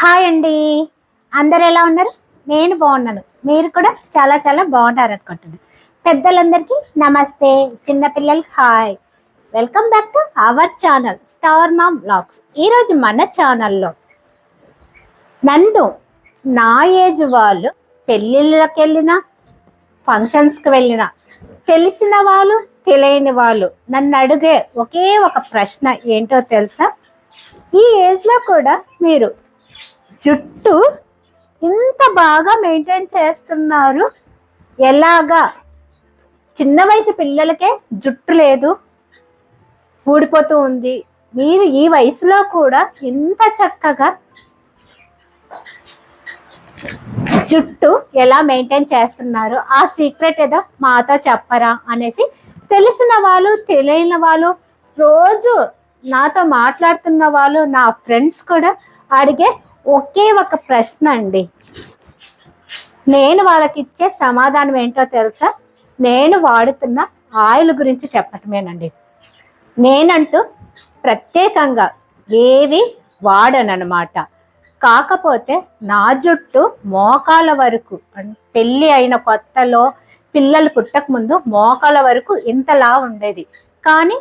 Hi అండి. అందరు ఎలా ఉన్నారు? నేను బాగున్నాను. మీరు కూడా చాలా చాలా బాగున్నారు అనుకుంటున్నాను. పెద్దలందరికీ నమస్తే. చిన్నపిల్లలకి hi. Welcome back to our channel star mom blogs ఈరోజు మన ఛానల్లో నన్ను నా ఏజ్ వాళ్ళు పెళ్ళిళ్ళకి వెళ్ళినా ఫంక్షన్స్కి వెళ్ళినా తెలిసిన వాళ్ళు తెలియని వాళ్ళు నన్ను అడిగే ఒకే ఒక ప్రశ్న ఏంటో తెలుసా? ఈ ఏజ్లో కూడా మీరు జుట్టు ఇంత బాగా మెయింటైన్ చేస్తున్నారు. ఎలాగా? చిన్న వయసు పిల్లలకే జుట్టు లేదు. ఊడిపోతూ ఉంది. మీరు ఈ వయసులో కూడా ఇంత చక్కగా జుట్టు ఎలా మెయింటైన్ చేస్తున్నారు? ఆ సీక్రెట్ ఏదో మాతో చెప్పరా? అనేసి తెలిసిన వాళ్ళు తెలియని వాళ్ళు రోజు నాతో మాట్లాడుతున్న వాళ్ళు నా ఫ్రెండ్స్ కూడా అడిగే ఒకే ఒక ప్రశ్న అండి. నేను వాళ్ళకి ఇచ్చే సమాధానం ఏంటో తెలుసా? నేను వాడుతున్న ఆయిల్ గురించి చెప్పటమేనండి. నేనంటూ ప్రత్యేకంగా ఏవి వాడనమాట కాకపోతే నా జుట్టు మోకాల వరకు పెళ్ళి అయిన కొత్తలో పిల్లలు పుట్టక ముందు మోకాల వరకు ఇంతలా ఉండేది. కానీ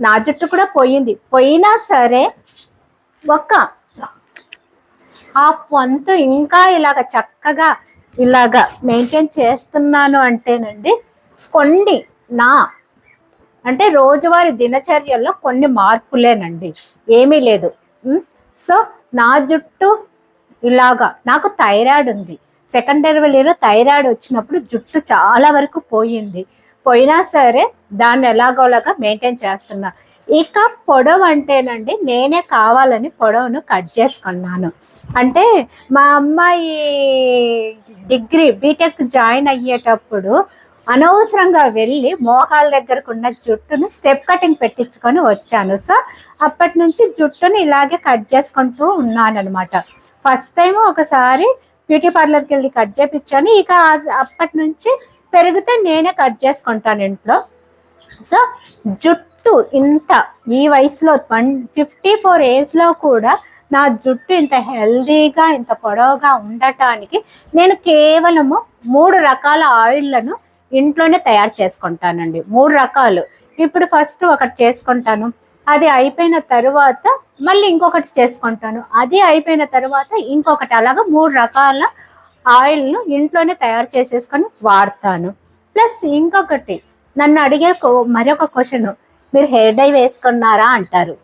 నా జుట్టు కూడా పోయింది. పోయినా సరే ఒక హాఫ్ వంతు ఇంకా ఇలాగ చక్కగా ఇలాగ మెయింటైన్ చేస్తున్నాను అంటేనండి కొన్ని నా అంటే రోజువారి దినచర్యల్లో కొన్ని మార్పులేనండి. ఏమీ లేదు. సో నా జుట్టు ఇలాగా నాకు థైరాయిడ్ ఉంది. సెకండ్ డెలివరీలో థైరాయిడ్ వచ్చినప్పుడు జుట్టు చాలా వరకు పోయింది. పోయినా సరే దాన్ని ఎలాగోలాగా మెయింటైన్ చేస్తున్నా. ఇక పొడవు అంటేనండి నేనే కావాలని పొడవును కట్ చేసుకున్నాను. అంటే మా అమ్మాయి డిగ్రీ బీటెక్ జాయిన్ అయ్యేటప్పుడు అనవసరంగా వెళ్ళి మోకాల దగ్గరకు ఉన్న జుట్టును స్టెప్ కటింగ్ పెట్టించుకొని వచ్చాను. సో అప్పటి నుంచి జుట్టుని ఇలాగే కట్ చేసుకుంటూ ఉన్నాను అనమాట ఫస్ట్ టైం ఒకసారి బ్యూటీ పార్లర్కి వెళ్ళి కట్ చేపించాను. ఇక అప్పటి నుంచి పెరిగితే నేనే కట్ చేసుకుంటాను ఇంట్లో. సో జుట్టు ఇంత ఈ వయసులో వన్ ఫిఫ్టీ ఫోర్ ఏజ్లో కూడా నా జుట్టు ఇంత హెల్దీగా ఇంత పొడవుగా ఉండటానికి నేను కేవలము మూడు రకాల ఆయిల్లను ఇంట్లోనే తయారు చేసుకుంటానండి. మూడు రకాలు. ఇప్పుడు ఫస్ట్ ఒకటి చేసుకుంటాను. అది అయిపోయిన తరువాత మళ్ళీ ఇంకొకటి చేసుకుంటాను. అది అయిపోయిన తర్వాత ఇంకొకటి. అలాగా మూడు రకాల ఆయిల్ను ఇంట్లోనే తయారు చేసేసుకొని వాడతాను. ప్లస్ ఇంకొకటి నన్ను అడిగే కో- మరొక క్వశ్చన్ మీరు హెయిర్ డై వేసుకున్నారా అంటారు.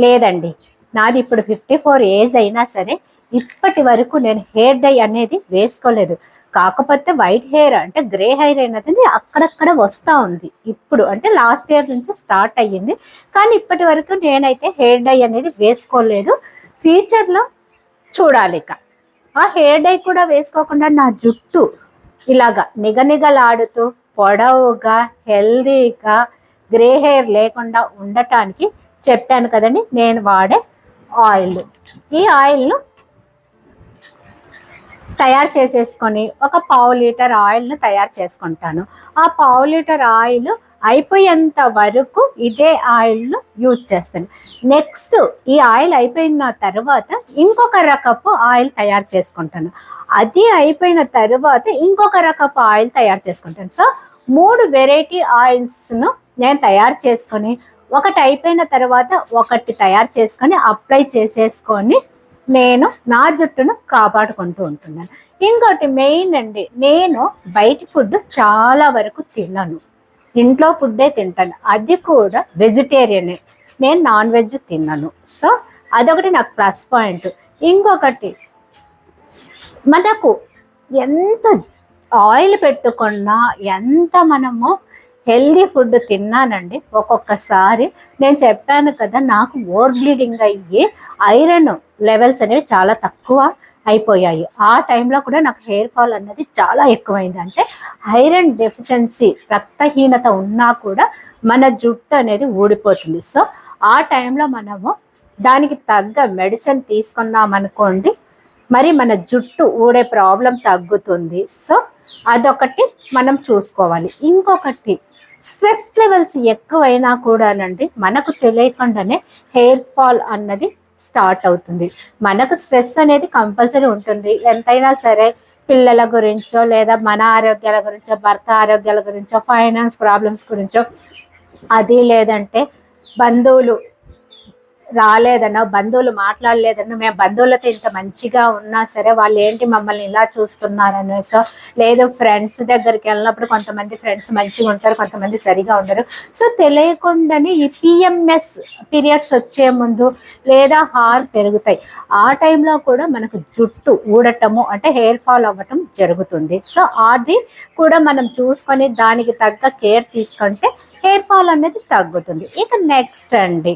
లేదండి నాది ఇప్పుడు ఫిఫ్టీ ఫోర్ ఏజ్ అయినా సరే ఇప్పటి వరకు నేను హెయిర్ డై అనేది వేసుకోలేదు. కాకపోతే వైట్ హెయిర్ అంటే గ్రే హెయిర్ అనేది అక్కడక్కడ వస్తూ ఉంది. ఇప్పుడు అంటే లాస్ట్ ఇయర్ నుంచి స్టార్ట్ అయ్యింది. కానీ ఇప్పటి వరకు నేనైతే హెయిర్ డై అనేది వేసుకోలేదు. ఫ్యూచర్లో చూడాలి ఇక ఆ హెయిర్ డై కూడా వేసుకోకుండా నా జుట్టు ఇలాగా నిగనిగలాడుతూ పొడవుగా హెల్దీగా గ్రే హెయిర్ లేకుండా ఉండటానికి చెప్పాను కదండి. నేను వాడే ఆయిల్ ఈ ఆయిల్ను తయారు చేసేసుకొని ఒక పావు లీటర్ ఆయిల్ను తయారు చేసుకుంటాను. ఆ పావు లీటర్ ఆయిల్ అయిపోయేంత వరకు ఇదే ఆయిల్ను యూజ్ చేస్తాను. నెక్స్ట్ ఈ ఆయిల్ అయిపోయిన తర్వాత ఇంకొక రకపు ఆయిల్ తయారు చేసుకుంటాను. అది అయిపోయిన తర్వాత ఇంకొక రకపు ఆయిల్ తయారు చేసుకుంటాను. సో మూడు వెరైటీ ఆయిల్స్ను నేను తయారు చేసుకొని ఒకటి అయిపోయిన తర్వాత ఒకటి తయారు చేసుకొని అప్లై చేసేసుకొని నేను నా జుట్టును కాపాడుకుంటూ ఉంటున్నాను. ఇంకోటి మెయిన్ అండి నేను బయట ఫుడ్ చాలా వరకు తినను. ఇంట్లో ఫుడ్డే తింటాను. అది కూడా వెజిటేరియనే నేను నాన్ వెజ్ తిన్నాను సో అదొకటి నాకు ప్లస్ పాయింట్ ఇంకొకటి మనకు ఎంత ఆయిల్ పెట్టుకున్నా ఎంత మనము హెల్దీ ఫుడ్ తిన్నానండి ఒక్కొక్కసారి నేను చెప్పాను కదా నాకు ఓవర్ బ్లీడింగ్ అయ్యి ఐరన్ లెవెల్స్ అనేవి చాలా తక్కువ. అయిపోయాయి. ఆ టైంలో కూడా నాకు హెయిర్ ఫాల్ అన్నది చాలా ఎక్కువైంది. అంటే ఐరన్ డెఫిషియన్సీ రక్తహీనత ఉన్నా కూడా మన జుట్టు అనేది ఊడిపోతుంది. సో ఆ టైంలో మనము దానికి తగ్గ మెడిసిన్ తీసుకున్నామనుకోండి మరి మన జుట్టు ఊడే ప్రాబ్లం తగ్గుతుంది. సో అదొకటి మనం చూసుకోవాలి. ఇంకొకటి స్ట్రెస్ లెవెల్స్ ఎక్కువైనా కూడానండి మనకు తెలియకుండానే హెయిర్ ఫాల్ అన్నది స్టార్ట్ అవుతుంది. మనకు స్ట్రెస్ అనేది కంపల్సరీ ఉంటుంది. ఎంతైనా సరే పిల్లల గురించో లేదా మన ఆరోగ్యాల గురించో భర్త ఆరోగ్యాల గురించో ఫైనాన్స్ ప్రాబ్లమ్స్ గురించో అది లేదంటే బంధువులు రాలేదనో బంధువులు మాట్లాడలేదనో మేము బంధువులతో ఇంత మంచిగా ఉన్నా సరే వాళ్ళు ఏంటి మమ్మల్ని ఇలా చూస్తున్నారనో సో లేదు ఫ్రెండ్స్ దగ్గరికి వెళ్ళినప్పుడు కొంతమంది ఫ్రెండ్స్ మంచిగా ఉంటారు కొంతమంది సరిగా ఉండరు. సో తెలియకుండానే ఈ పిఎంఎస్ పీరియడ్స్ వచ్చే ముందు లేదా హార్ పెరుగుతాయి. ఆ టైంలో కూడా మనకు జుట్టు ఊడటము అంటే హెయిర్ ఫాల్ అవ్వటం జరుగుతుంది. సో అది కూడా మనం చూసుకొని దానికి తగ్గ కేర్ తీసుకుంటే హెయిర్ ఫాల్ అనేది తగ్గుతుంది. ఇక నెక్స్ట్ అండి.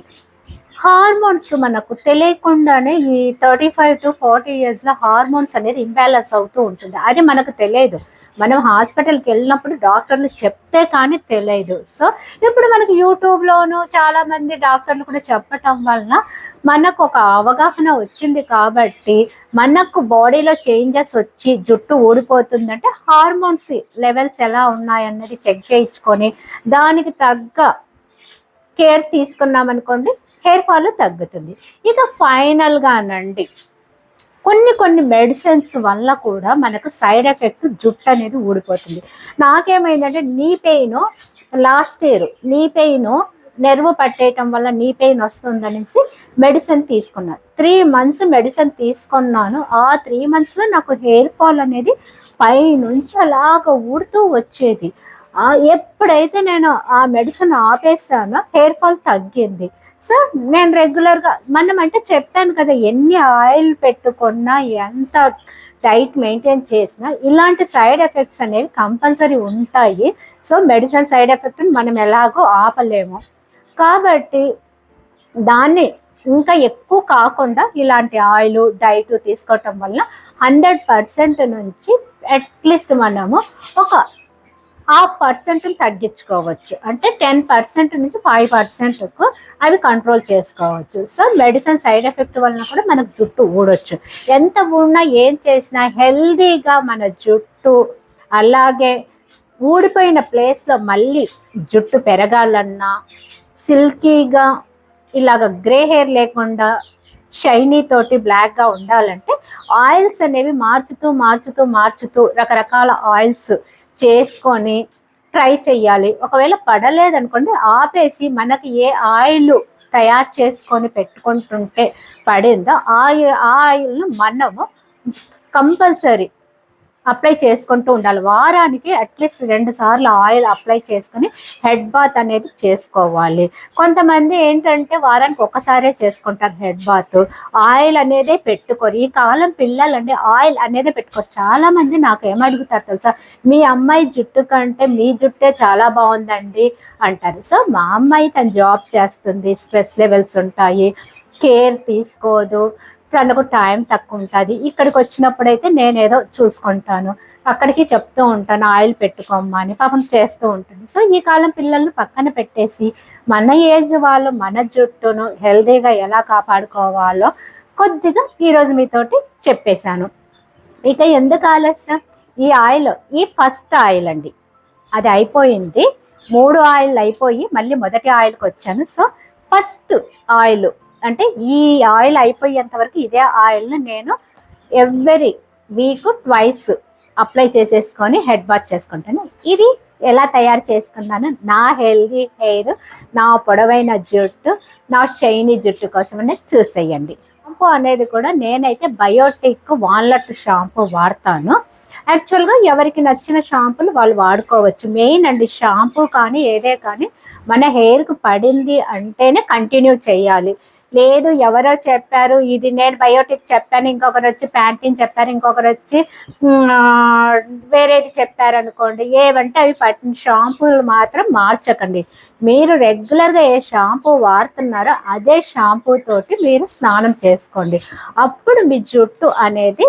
హార్మోన్స్ మనకు తెలియకుండానే ఈ థర్టీ ఫైవ్ టు ఫార్టీ ఇయర్స్లో హార్మోన్స్ అనేది ఇంబ్యాలెన్స్ అవుతూ ఉంటుంది. అది మనకు తెలియదు. మనం హాస్పిటల్కి వెళ్ళినప్పుడు డాక్టర్లు చెప్తే కానీ తెలియదు. సో ఇప్పుడు మనకు యూట్యూబ్లోనూ చాలామంది డాక్టర్లు కూడా చెప్పటం వలన మనకు ఒక అవగాహన వచ్చింది కాబట్టి మనకు బాడీలో చేంజెస్ వచ్చి జుట్టు ఊడిపోతుందంటే హార్మోన్స్ లెవెల్స్ ఎలా ఉన్నాయన్నది చెక్ చేయించుకొని దానికి తగ్గ కేర్ తీసుకున్నాం అనుకోండి హెయిర్ ఫాల్ తగ్గుతుంది. ఇక ఫైనల్గానండి కొన్ని కొన్ని మెడిసిన్స్ వల్ల కూడా మనకు సైడ్ ఎఫెక్ట్ జుట్టు అనేది ఊడిపోతుంది. నాకేమైందంటే knee pain last year knee pain nerve పట్టేయటం వల్ల నీ పెయిన్ వస్తుందనేసి మెడిసిన్ తీసుకున్నాను త్రీ మంత్స్ మెడిసిన్ తీసుకున్నాను. ఆ త్రీ మంత్స్లో నాకు హెయిర్ ఫాల్ అనేది పైనుంచి అలాగ ఊడుతూ వచ్చేది. ఎప్పుడైతే నేను ఆ మెడిసిన్ ఆపేస్తానో హెయిర్ ఫాల్ తగ్గింది. సో నేను రెగ్యులర్గా మనం అంటే చెప్పాను కదా ఎన్ని ఆయిల్ పెట్టుకున్నా ఎంత డైట్ మెయింటైన్ చేసినా ఇలాంటి సైడ్ ఎఫెక్ట్స్ అనేవి కంపల్సరీ ఉంటాయి. సో మెడిసిన్ సైడ్ ఎఫెక్ట్ని మనం ఎలాగో ఆపలేము. కాబట్టి దాన్ని ఇంకా ఎక్కువ కాకుండా ఇలాంటి ఆయిల్ డైట్ తీసుకోవటం వల్ల హండ్రెడ్ పర్సెంట్ నుంచి అట్లీస్ట్ మనము ఒక హాఫ్ పర్సెంట్ తగ్గించుకోవచ్చు. అంటే టెన్ పర్సెంట్ నుంచి ఫైవ్ పర్సెంట్కు అవి కంట్రోల్ చేసుకోవచ్చు. సో మెడిసిన్ సైడ్ ఎఫెక్ట్ వలన కూడా మనకు జుట్టు ఊడొచ్చు. ఎంత ఊడినా ఏం చేసినా హెల్దీగా మన జుట్టు అలాగే ఊడిపోయిన ప్లేస్లో మళ్ళీ జుట్టు పెరగాలన్నా సిల్కీగా ఇలాగ గ్రే హెయిర్ లేకుండా షైనీ తోటి బ్లాక్గా ఉండాలంటే ఆయిల్స్ అనేవి మార్చుతూ మార్చుతూ మార్చుతూ రకరకాల ఆయిల్స్ చేసుకొని ట్రై చెయ్యాలి. ఒకవేళ పడలేదనుకోండి ఆపేసి మనకి ఏ ఆయిల్ తయారు చేసుకొని పెట్టుకుంటుంటే పడిందో ఆ ఆయిల్ను మనము కంపల్సరీ అప్లై చేసుకుంటూ ఉండాలి. వారానికి అట్లీస్ట్ రెండు సార్లు ఆయిల్ అప్లై చేసుకుని హెడ్ బాత్ అనేది చేసుకోవాలి. కొంతమంది ఏంటంటే వారానికి ఒకసారే చేసుకుంటారు హెడ్ బాత్. ఆయిల్ అనేదే పెట్టుకోరు. ఈ కాలం పిల్లలండి ఆయిల్ అనేదే పెట్టుకోరు. చాలా మంది నాకు ఏమడుగుతారు తెలుసా? మీ అమ్మాయి జుట్టు కంటే మీ జుట్టే చాలా బాగుందండి అంటారు. సో మా అమ్మాయి తను జాబ్ చేస్తుంది. స్ట్రెస్ లెవెల్స్ ఉంటాయి. కేర్ తీసుకోదు. తనకు టైం తక్కువ ఉంటుంది ఇక్కడికి వచ్చినప్పుడు అయితే నేను ఏదో చూసుకుంటాను. అక్కడికి చెప్తూ ఉంటాను ఆయిల్ పెట్టుకోమ్మా అని పాపం చేస్తూ ఉంటుంది. సో ఈ కాలం పిల్లల్ని పక్కన పెట్టేసి మన ఏజ్ వాళ్ళు మన జుట్టును హెల్దీగా ఎలా కాపాడుకోవాలో కొద్దిగా ఈరోజు మీతోటి చెప్పేశాను. ఇక ఎందుకు ఆలస్యం? ఈ ఆయిల్ ఈ ఫస్ట్ ఆయిల్ అండి. అది అయిపోయింది. మూడు ఆయిల్ అయిపోయి మళ్ళీ మొదటి ఆయిల్కి వచ్చాను సో ఫస్ట్ ఆయిల్ అంటే ఈ ఆయిల్ అయిపోయేంత వరకు ఇదే ఆయిల్ని నేను ఎవ్రీ వీక్ ట్వైస్ అప్లై చేసేసుకొని హెడ్ బాత్ చేసుకుంటాను. ఇది ఎలా తయారు చేసుకున్నాను? నా హెల్దీ హెయిర్ నా పొడవైన జుట్టు నా షైనీ జుట్టు కోసం అనేది చూసేయండి. షాంపూ అనేది కూడా నేనైతే బయోటిక్ వాల్నట్ షాంపూ వాడతాను. యాక్చువల్గా ఎవరికి నచ్చిన షాంపూలు వాళ్ళు వాడుకోవచ్చు. మెయిన్ అండి షాంపూ కానీ ఏదే కానీ మన హెయిర్కి పడింది అంటేనే కంటిన్యూ చేయాలి. లేదు ఎవరో చెప్పారు ఇది నేను బయోటిక్ చెప్పాను ఇంకొకరు వచ్చి ప్యాంటీన్ చెప్పారు ఇంకొకరు వచ్చి వేరేది చెప్పారు అనుకోండి ఏవంటే అవి పట్టిన షాంపూలు మాత్రం మార్చకండి. మీరు రెగ్యులర్గా ఏ షాంపూ వాడుతున్నారో అదే షాంపూ తోటి మీరు స్నానం చేసుకోండి. అప్పుడు మీ జుట్టు అనేది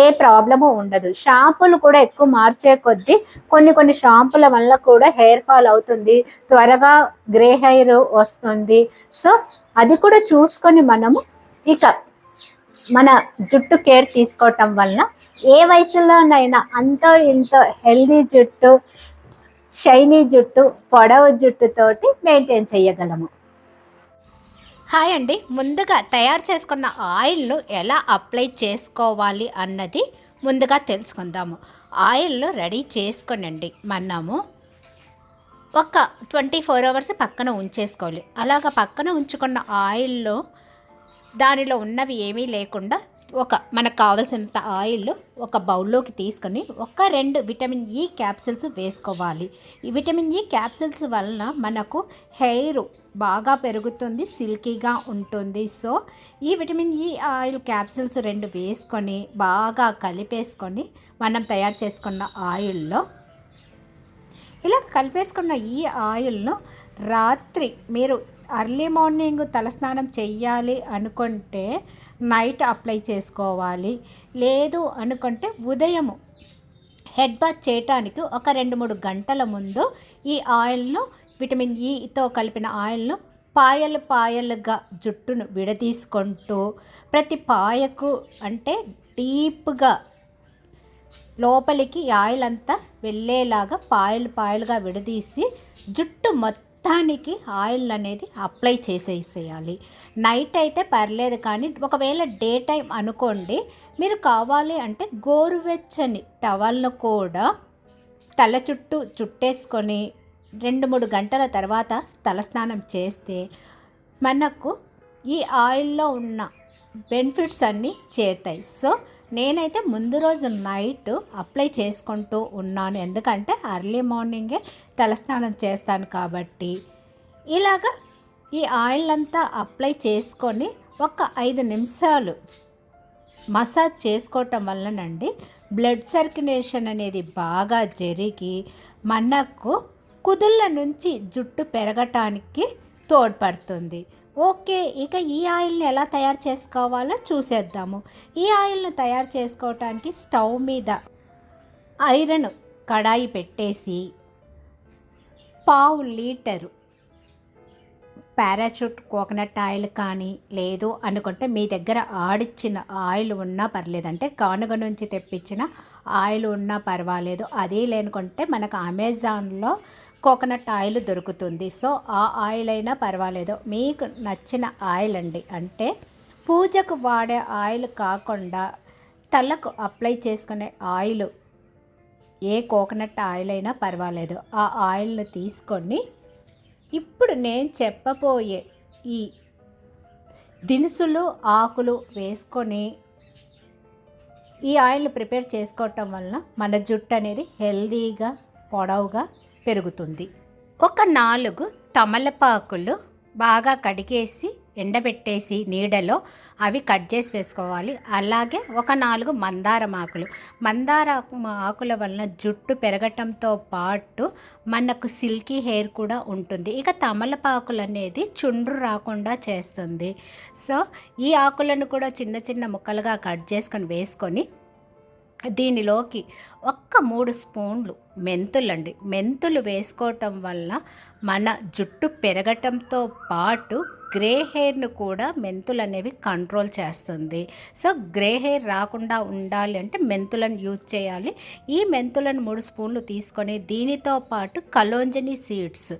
ఏ ప్రాబ్లము ఉండదు. షాంపూలు కూడా ఎక్కువ మార్చే కొద్దీ కొన్ని కొన్ని షాంపుల వల్ల కూడా హెయిర్ ఫాల్ అవుతుంది త్వరగా గ్రే హెయిర్ వస్తుంది. సో అది కూడా చూసుకొని మనము ఇక మన జుట్టు కేర్ తీసుకోవటం వలన ఏ వయసులోనైనా అంతో ఇంతో హెల్దీ జుట్టు షైనీ జుట్టు పొడవు జుట్టుతోటి మెయింటైన్ చేయగలము. హాయ్ అండి. ముందుగా తయారు చేసుకున్న ఆయిల్ను ఎలా అప్లై చేసుకోవాలి అన్నది ముందుగా తెలుసుకుందాము. ఆయిల్ను రెడీ చేసుకునండి. మనము ఒక ట్వంటీ ఫోర్ అవర్స్ పక్కన ఉంచేసుకోవాలి. అలాగ పక్కన ఉంచుకున్న ఆయిల్లో దానిలో ఉన్నవి ఏమీ లేకుండా ఒక మనకు కావలసినంత ఆయిల్ ఒక బౌల్లోకి తీసుకొని ఒక రెండు విటమిన్ ఈ క్యాప్సిల్స్ వేసుకోవాలి. ఈ విటమిన్ ఈ క్యాప్సిల్స్ వలన మనకు హెయిర్ బాగా పెరుగుతుంది సిల్కీగా ఉంటుంది. సో ఈ విటమిన్ ఈ ఆయిల్ క్యాప్సిల్స్ రెండు వేసుకొని బాగా కలిపేసుకొని మనం తయారు చేసుకున్న ఆయిల్లో ఇలా కలిపేసుకున్న ఈ ఆయిల్ను రాత్రి మీరు అర్లీ మార్నింగ్ తలస్నానం చెయ్యాలి అనుకుంటే నైట్ అప్లై చేసుకోవాలి. లేదు అనుకుంటే ఉదయము హెడ్ బాత్ చేయటానికి ఒక రెండు మూడు గంటల ముందు ఈ ఆయిల్ను విటమిన్ e ఈతో కలిపిన ఆయిల్ను పాయలు పాయలుగా జుట్టును విడదీసుకుంటూ ప్రతి పాయకు అంటే డీప్గా లోపలికి ఆయిల్ అంతా వెళ్ళేలాగా పాయలు పాయలుగా విడదీసి జుట్టు మొత్తానికి ఆయిల్ అనేది అప్లై చేసేసేయాలి. నైట్ అయితే పర్లేదు కానీ ఒకవేళ డే టైం అనుకోండి మీరు కావాలి అంటే గోరువెచ్చని టవల్ను కూడా తల చుట్టూ చుట్టేసుకొని రెండు మూడు గంటల తర్వాత తలస్నానం చేస్తే మనకు ఈ ఆయిల్లో ఉన్న బెనిఫిట్స్ అన్నీ చేరుతాయి. సో నేనైతే ముందు రోజు నైట్ అప్లై చేసుకుంటూ ఉన్నాను. ఎందుకంటే అర్లీ మార్నింగే తలస్నానం చేస్తాను కాబట్టి. ఇలాగా ఈ ఆయిల్ అంతా అప్లై చేసుకొని ఒక ఐదు నిమిషాలు మసాజ్ చేసుకోవటం వల్లనండి బ్లడ్ సర్క్యులేషన్ అనేది బాగా జరిగి మనకు కుదుళ్ళ నుంచి జుట్టు పెరగటానికి తోడ్పడుతుంది. ఓకే ఇక ఈ ఆయిల్ని ఎలా తయారు చేసుకోవాలో చూసేద్దాము. ఈ ఆయిల్ను తయారు చేసుకోవటానికి స్టవ్ మీద ఐరన్ కడాయి పెట్టేసి పావు లీటరు పారాచూట్ కోకోనట్ ఆయిల్ కానీ లేదు అనుకుంటే మీ దగ్గర ఆడిచ్చిన ఆయిల్ ఉన్నా పర్లేదు. అంటే కానుగ నుంచి తెప్పించిన ఆయిల్ ఉన్నా పర్వాలేదు. అది లేనుకుంటే మనకు అమెజాన్లో కోకోనట్ ఆయిల్ దొరుకుతుంది. సో ఆ ఆయిల్ అయినా పర్వాలేదు. మీకు నచ్చిన ఆయిల్ అండి. అంటే పూజకు వాడే ఆయిల్ కాకుండా తలకు అప్లై చేసుకునే ఆయిల్ ఏ కోకోనట్ ఆయిల్ అయినా పర్వాలేదు. ఆ ఆయిల్ను తీసుకొని ఇప్పుడు నేను చెప్పబోయే ఈ దినుసులు ఆకులు వేసుకొని ఈ ఆయిల్ని ప్రిపేర్ చేసుకోవటం వలన మన జుట్టు అనేది హెల్దీగా పొడవుగా పెరుగుతుంది. ఒక నాలుగు తమలపాకులు బాగా కడిగేసి ఎండబెట్టేసి నీడలో అవి కట్ చేసి వేసుకోవాలి. అలాగే ఒక నాలుగు మందారం ఆకులు మందార ఆకుల వలన జుట్టు పెరగటంతో పాటు మనకు సిల్కీ హెయిర్ కూడా ఉంటుంది. ఇక తమలపాకులు అనేది చుండ్రు రాకుండా చేస్తుంది. సో ఈ ఆకులను కూడా చిన్న చిన్న ముక్కలుగా కట్ చేసుకొని వేసుకొని దీనిలోకి ఒక్క మూడు స్పూన్లు మెంతులండి. మెంతులు వేసుకోవటం వల్ల మన జుట్టు పెరగటంతో పాటు గ్రే హెయిర్ను కూడా మెంతులు అనేవి కంట్రోల్ చేస్తుంది. సో గ్రే హెయిర్ రాకుండా ఉండాలి అంటే మెంతులను యూజ్ చేయాలి. ఈ మెంతులను మూడు స్పూన్లు తీసుకొని దీనితో పాటు కలోంజని సీడ్స్.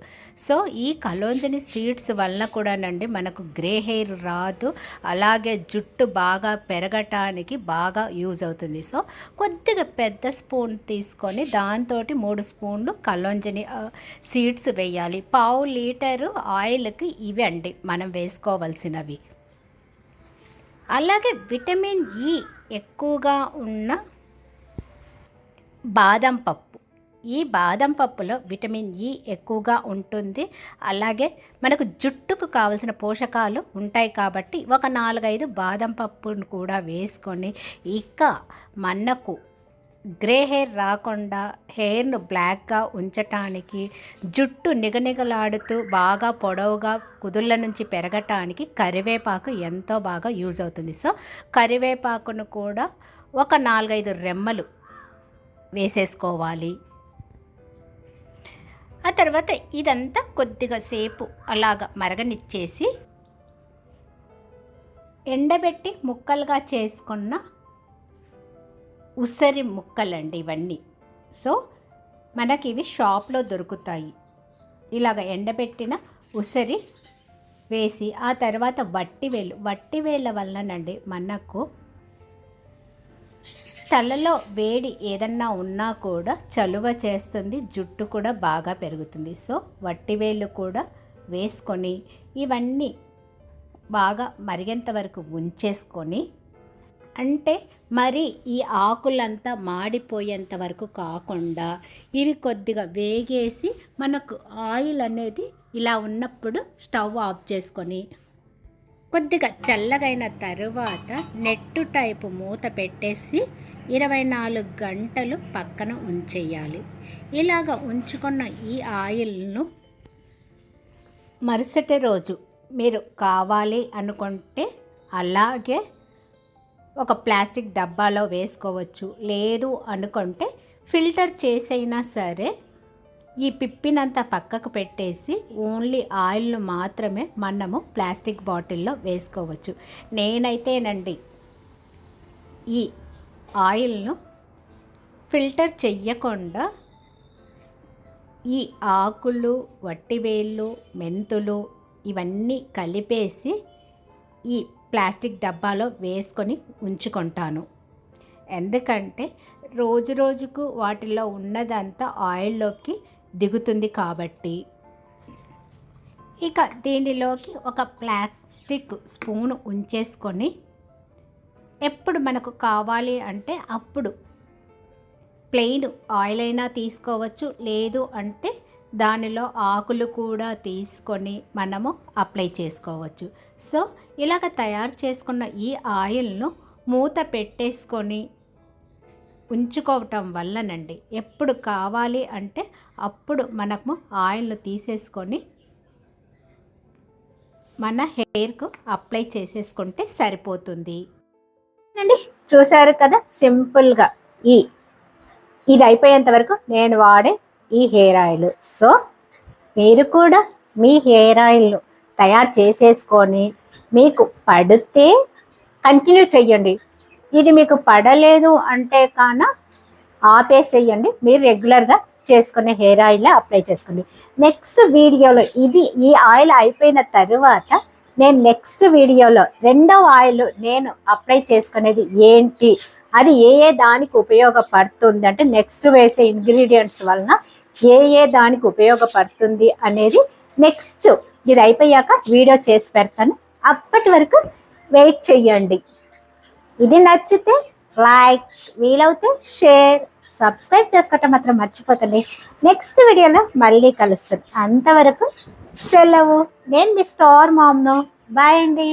సో ఈ కలోంజని సీడ్స్ వలన కూడానండి మనకు గ్రే హెయిర్ రాదు. అలాగే జుట్టు బాగా పెరగటానికి బాగా యూజ్ అవుతుంది. సో కొద్దిగా పెద్ద స్పూన్ తీసుకొని దాంతో మూడు స్పూన్లు కలోంజని సీడ్స్ వేయాలి. పావు లీటరు ఆయిల్కి ఇవి అండి మనం వేసుకోవలసినవి. అలాగే విటమిన్ ఈ ఎక్కువగా ఉన్న బాదం పప్పు. ఈ బాదం పప్పులో విటమిన్ ఈ ఎక్కువగా ఉంటుంది. అలాగే మనకు జుట్టుకు కావలసిన పోషకాలు ఉంటాయి కాబట్టి ఒక నాలుగైదు బాదం పప్పును కూడా వేసుకొని ఇక మనకు గ్రే హెయిర్ రాకుండా హెయిర్ను బ్లాక్గా ఉంచటానికి జుట్టు నిగనిగలాడుతూ బాగా పొడవుగా కుదుళ్ళ నుంచి పెరగటానికి కరివేపాకు ఎంతో బాగా యూజ్ అవుతుంది. సో కరివేపాకును కూడా ఒక నాలుగైదు రెమ్మలు వేసేసుకోవాలి. ఆ తర్వాత ఇదంతా కొద్దిగా సేపు అలాగ మరగనిచ్చేసి ఎండబెట్టి ముక్కలుగా చేసుకున్న ఉసిరి ముక్కలండి ఇవన్నీ. సో మనకి ఇవి షాప్లో దొరుకుతాయి. ఇలాగ ఎండబెట్టిన ఉసిరి వేసి ఆ తర్వాత వట్టి వేలు వట్టి వేళ్ళ వల్లనండి మనకు తలలో వేడి ఏదన్నా ఉన్నా కూడా చలువ చేస్తుంది జుట్టు కూడా బాగా పెరుగుతుంది. సో వట్టివేళ్ళు కూడా వేసుకొని ఇవన్నీ బాగా మరిగేంత వరకు ఉంచేసుకొని అంటే మరి ఈ ఆకులంతా మాడిపోయేంత వరకు కాకుండా ఇవి కొద్దిగా వేగేసి మనకు ఆయిల్ అనేది ఇలా ఉన్నప్పుడు స్టవ్ ఆఫ్ చేసుకొని కొద్దిగా చల్లగైన తరువాత నెట్టు టైపు మూత పెట్టేసి ఇరవై నాలుగు గంటలు పక్కన ఉంచేయాలి. ఇలాగ ఉంచుకున్న ఈ ఆయిల్ను మరుసటి రోజు మీరు కావాలి అనుకుంటే అలాగే ఒక ప్లాస్టిక్ డబ్బాలో వేసుకోవచ్చు. లేదు అనుకుంటే ఫిల్టర్ చేసైనా సరే ఈ పిప్పినంత పక్కకు పెట్టేసి ఓన్లీ ఆయిల్ను మాత్రమే మనము ప్లాస్టిక్ బాటిల్లో వేసుకోవచ్చు. నేనైతేనండి ఈ ఆయిల్ను ఫిల్టర్ చెయ్యకుండా ఈ ఆకులు వట్టివేళ్ళు మెంతులు ఇవన్నీ కలిపేసి ఈ ప్లాస్టిక్ డబ్బాలో వేసుకొని ఉంచుకుంటాను. ఎందుకంటే రోజు రోజుకు వాటిలో ఉన్నదంతా ఆయిల్లోకి దిగుతుంది కాబట్టి. ఇక దీనిలోకి ఒక ప్లాస్టిక్ స్పూన్ ఉంచేసుకొని ఎప్పుడు మనకు కావాలి అంటే అప్పుడు ప్లెయిన్ ఆయిల్ అయినా తీసుకోవచ్చు లేదు అంటే దానిలో ఆకులు కూడా తీసుకొని మనము అప్లై చేసుకోవచ్చు. సో ఇలాగ తయారు చేసుకున్న ఈ ఆయిల్ను మూత పెట్టేసుకొని ఉంచుకోవటం వల్లనండి. ఎప్పుడు కావాలి అంటే అప్పుడు మనము ఆయిల్ను తీసేసుకొని మన హెయిర్కు అప్లై చేసేసుకుంటే సరిపోతుంది. అండి చూసారు కదా సింపుల్గా ఈ ఇది అయిపోయేంత వరకు నేను వాడే ఈ హెయిర్ ఆయిల్. సో మీరు కూడా మీ హెయిర్ ఆయిల్ను తయారు చేసేసుకొని మీకు పడితే కంటిన్యూ చెయ్యండి. ఇది మీకు పడలేదు అంటే కాన ఆపేసేయండి. మీరు రెగ్యులర్గా చేసుకునే హెయిర్ ఆయిల్ అప్లై చేసుకోండి. నెక్స్ట్ వీడియోలో ఇది ఈ ఆయిల్ అయిపోయిన తర్వాత నేను నెక్స్ట్ వీడియోలో రెండవ ఆయిల్ నేను అప్లై చేసుకునేది ఏంటి? అది ఏ ఏ దానికి ఉపయోగపడుతుంది? అంటే నెక్స్ట్ వేసే ఇంగ్రీడియంట్స్ వలన ఏ ఏ దానికి ఉపయోగపడుతుంది అనేది నెక్స్ట్ ఇది అయిపోయాక వీడియో చేసి పెడతాను. అప్పటి వరకు వెయిట్ చెయ్యండి ఇది నచ్చితే లైక్ వీలవుతే షేర్ సబ్స్క్రైబ్ చేసుకోవటం మాత్రం మర్చిపోకండి. నెక్స్ట్ వీడియోలో మళ్ళీ కలుస్తుంది అంతవరకు సెలవు. నేను మీ స్టార్ మామ్ను. బాయ్ అండి.